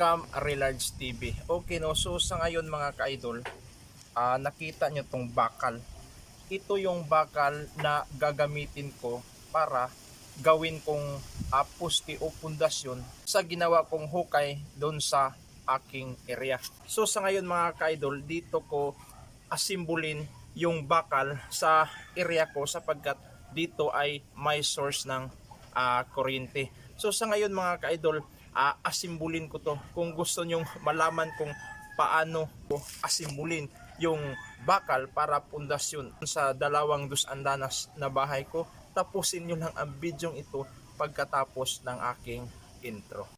Scam Relarge TV. Okay no, so sa ngayon mga ka-idol, ah, nakita nyo tong bakal. Ito yung bakal na gagamitin ko para gawin kong ah, pusti o pundasyon sa ginawa kong hukay doon sa aking area. So sa ngayon mga ka-idol, dito ko asimbulin yung bakal sa area ko sapagkat dito ay may source ng ah, kuryente. So sa ngayon mga ka-idol, ah, asimbulin ko to. Kung gusto nyong malaman kung paano ko asimbulin yung bakal para pundasyon sa dalawang dus andanas na bahay ko, tapusin nyo lang ang bidyong ito pagkatapos ng aking intro.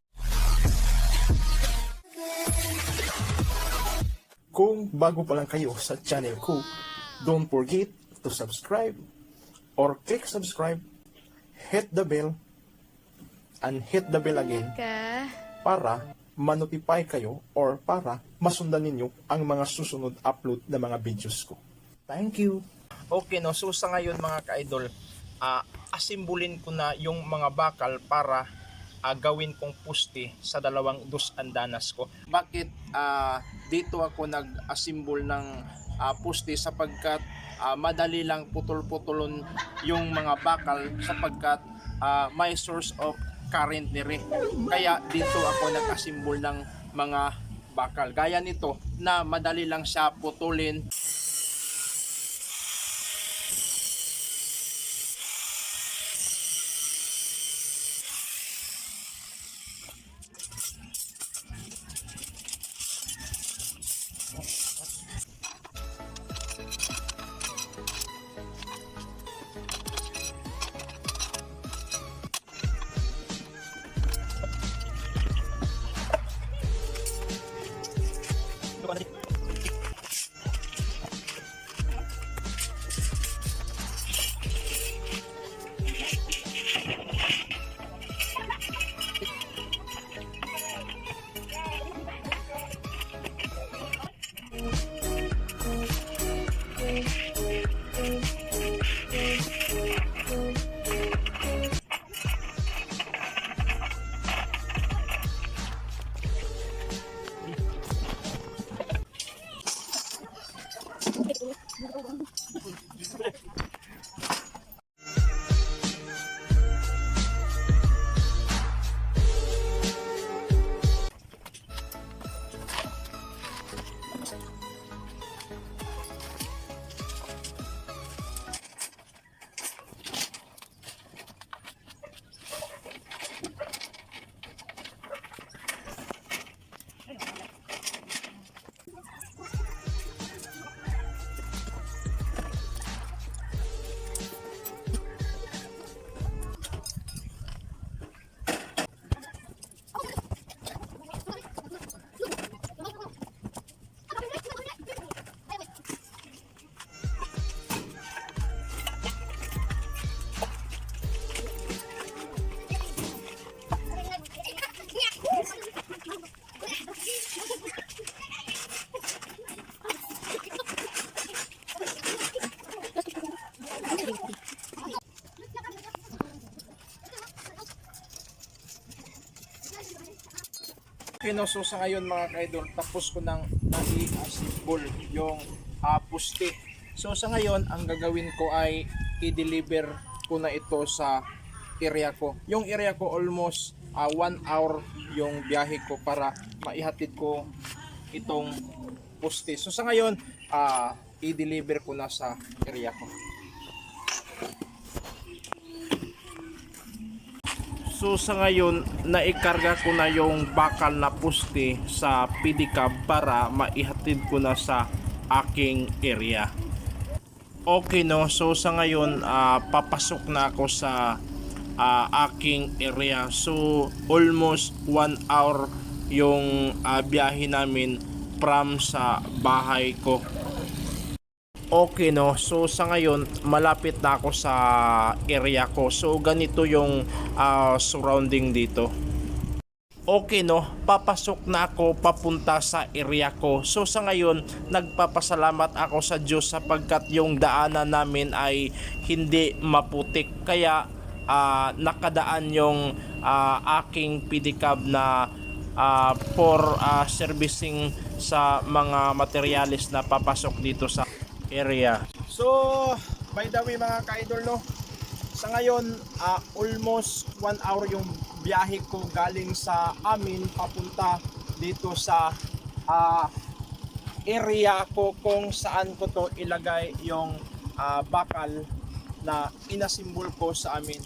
Kung bago pa lang kayo sa channel ko, don't forget to subscribe or click subscribe, hit the bell, and hit the bell again ka. para manotify kayo or para masundan ninyo ang mga susunod upload na mga videos ko. Thank you! Okay no, so sa ngayon mga ka-idol, ah, asimbulin ko na yung mga bakal para ah, gawin kong puste sa dalawang dos andanas ko. Bakit ah, dito ako nag-asimbol ng ah, puste sapagkat ah, madali lang putol-putulon yung mga bakal sapagkat ah, may source of current rin. Kaya dito ako nag-asimbol ng mga bakal. Gaya nito na madali lang siya putulin Coba. Pinoso sa ngayon mga kaidol, tapos ko nang nai-assemble yung uh. So sa ngayon, ang gagawin ko ay i-deliver ko na ito sa area ko. Yung area ko almost 1 hour yung biyahe ko para maihatid ko itong puste. So sa ngayon, ah, i-deliver ko na sa area ko. So sa ngayon, naikarga ko na yung bakal na puste sa pedicab para maihatid ko na sa aking area. Okay no, so sa ngayon, ah, papasok na ako sa ah, aking area. So almost 1 hour yung ah, biyahe namin from sa bahay ko. Okay no, so sa ngayon malapit na ako sa area ko. So ganito yung ah, surrounding dito. Okay no, papasok na ako papunta sa area ko. So sa ngayon, nagpapasalamat ako sa Diyos sapagkat yung daanan namin ay hindi maputik. Kaya ah, nakadaan yung ah, aking pedicab na ah, for ah, servicing sa mga materialis na papasok dito sa area. So, by the way mga ka-idol no, sa ngayon ah, almost 1 hour yung biyahe ko galing sa amin papunta dito sa ah, area ko kung saan ko to ilagay yung ah, bakal na inasimbol ko sa amin.